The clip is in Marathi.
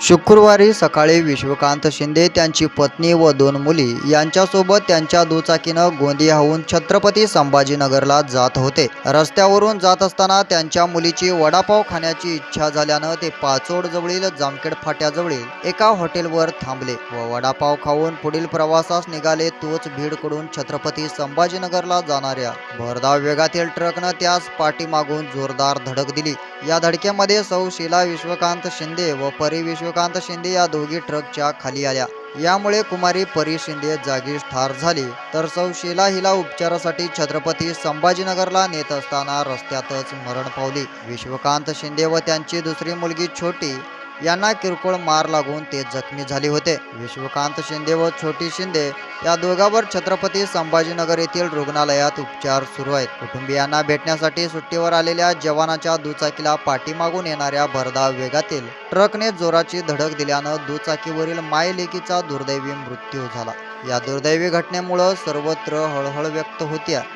शुक्रवारी सकाळी विश्वकांत शिंदे त्यांची पत्नी व दोन मुली यांच्यासोबत त्यांच्या दुचाकीनं गोंदियाहून छत्रपती संभाजीनगरला जात होते. रस्त्यावरून जात असताना त्यांच्या मुलीची वडापाव खाण्याची इच्छा झाल्यानं ते पाचोड जवळील जामखेड फाट्याजवळील एका हॉटेलवर थांबले व वडापाव खाऊन पुढील प्रवासास निघाले. तोच भीडकडून छत्रपती संभाजीनगरला जाणाऱ्या भरधाव वेगातील ट्रकनं त्यास पाठीमागून जोरदार धडक दिली. या धडकेमध्ये सौ शिला विश्वकांत शिंदे व परी विश्वकांत शिंदे या दोघी ट्रकच्या खाली आल्या. यामुळे कुमारी परी शिंदे जागीच ठार झाली. तर सौ शिला हिला उपचारासाठी छत्रपती संभाजीनगरला नेत असताना रस्त्यातच मरण पावली. विश्वकांत शिंदे व त्यांची दुसरी मुलगी छोटी यांना किरकोळ मार लागून ते जखमी झाले होते. विश्वकांत शिंदे व छोटी शिंदे या दोघांवर छत्रपती संभाजीनगर येथील रुग्णालयात उपचार सुरू आहेत. कुटुंबियांना भेटण्यासाठी सुट्टीवर आलेल्या जवानाच्या दुचाकीला पाठीमागून येणाऱ्या भरधाव वेगातील ट्रकने जोराची धडक दिल्यानं दुचाकीवरील मायलेकीचा दुर्दैवी मृत्यू झाला. या दुर्दैवी घटनेमुळं सर्वत्र हळहळ व्यक्त होत्या.